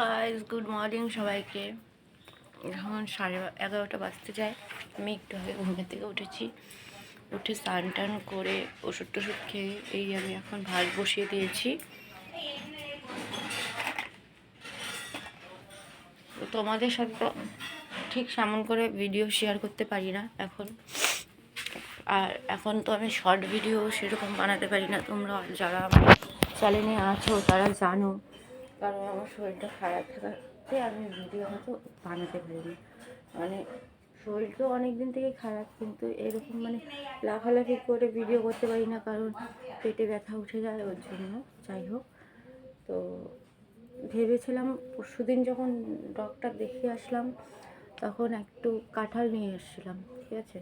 Guys good morning সবাইকে। এখন সাড়ে এগারোটা বাজতে যায়। আমি একটু আগে ঘুমের থেকে উঠেছি। উঠে স্নান টান করে ওষুধ টষুধ খেয়ে এই আমি এখন ভাত বসিয়ে দিয়েছি। তোমাদের সাথে ঠিক সেমন করে ভিডিও শেয়ার করতে পারি না এখন। আর এখন তো আমি শর্ট ভিডিও সেরকম বানাতে পারি না। তোমরা যারা চ্যানেলে আছো, তারা জানো। কারণ আমার শরীরটা খারাপ থাকাতে আমি ভিডিও হয়তো বানাতে পারিনি। মানে শরীরটাও অনেক দিন থেকে খারাপ, কিন্তু এরকম মানে লাফালাফি করে ভিডিও করতে পারি না কারণ পেটে ব্যথা উঠে যায় ওর জন্য। যাই হোক, তো ভেবেছিলাম পরশুদিন যখন ডক্টর দেখিয়ে আসলাম, তখন একটু কাঁঠাল নিয়ে এসেছিলাম, ঠিক আছে?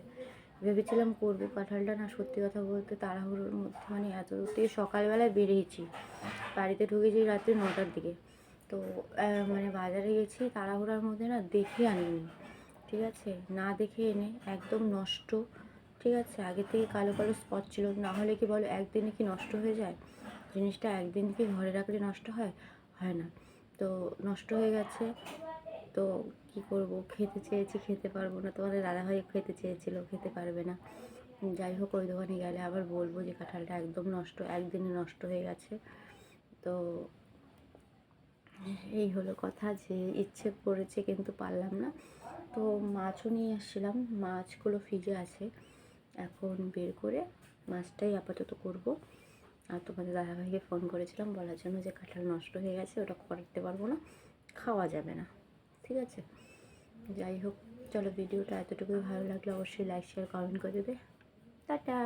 ভেবেছিলাম করব, কাঁঠালটা না সত্যি কথা বলতে তাড়াহুড়োর মধ্যে মানে এত থেকে সকালবেলায় বেরিয়েছি। বাড়িতে ঢুকেছি রাত্রি নটার দিকে। তো মানে বাজারে গেছি, তাড়াহুড়ার মধ্যে না দেখে আনিনি, ঠিক আছে? না দেখে এনে একদম নষ্ট, ঠিক আছে? আগে থেকে কালো কালো স্পট ছিল, না হলে কি বলো একদিনে কি নষ্ট হয়ে যায়? জিনিসটা একদিন কি ঘরে রাখলে নষ্ট হয়? হয় না। তো নষ্ট হয়ে গেছে তো কি করব? খেতে চেয়েছি, খেতে পারব না। তোমাদের দাদাভাই খেতে চেয়েছিল, খেতে পারবে না। যাই হোক, ওই দোকানে গেলে আবার বলব যে কাঁঠালটা একদম নষ্ট, একদিনে নষ্ট হয়ে গেছে। তো এই হলো কথা যে ইচ্ছে করেছে কিন্তু পারলাম না। তো মাছও নিয়ে আসছিলাম, মাছগুলো ফ্রিজে আছে। এখন বের করে মাছটাই আপাতত করব। আর তোমাদের দাদাভাইকে ফোন করেছিলাম, বলার জন্য যে কাঁঠাল নষ্ট হয়ে গেছে, ওটা করতে পারব না, খাওয়া যাবে না। ঠিক আছে? যাই হোক, চলো ভিডিওটা এতটুকুই ভালো লাগলে, অবশ্যই লাইক শেয়ার কমেন্ট করে দেবে। টাটা!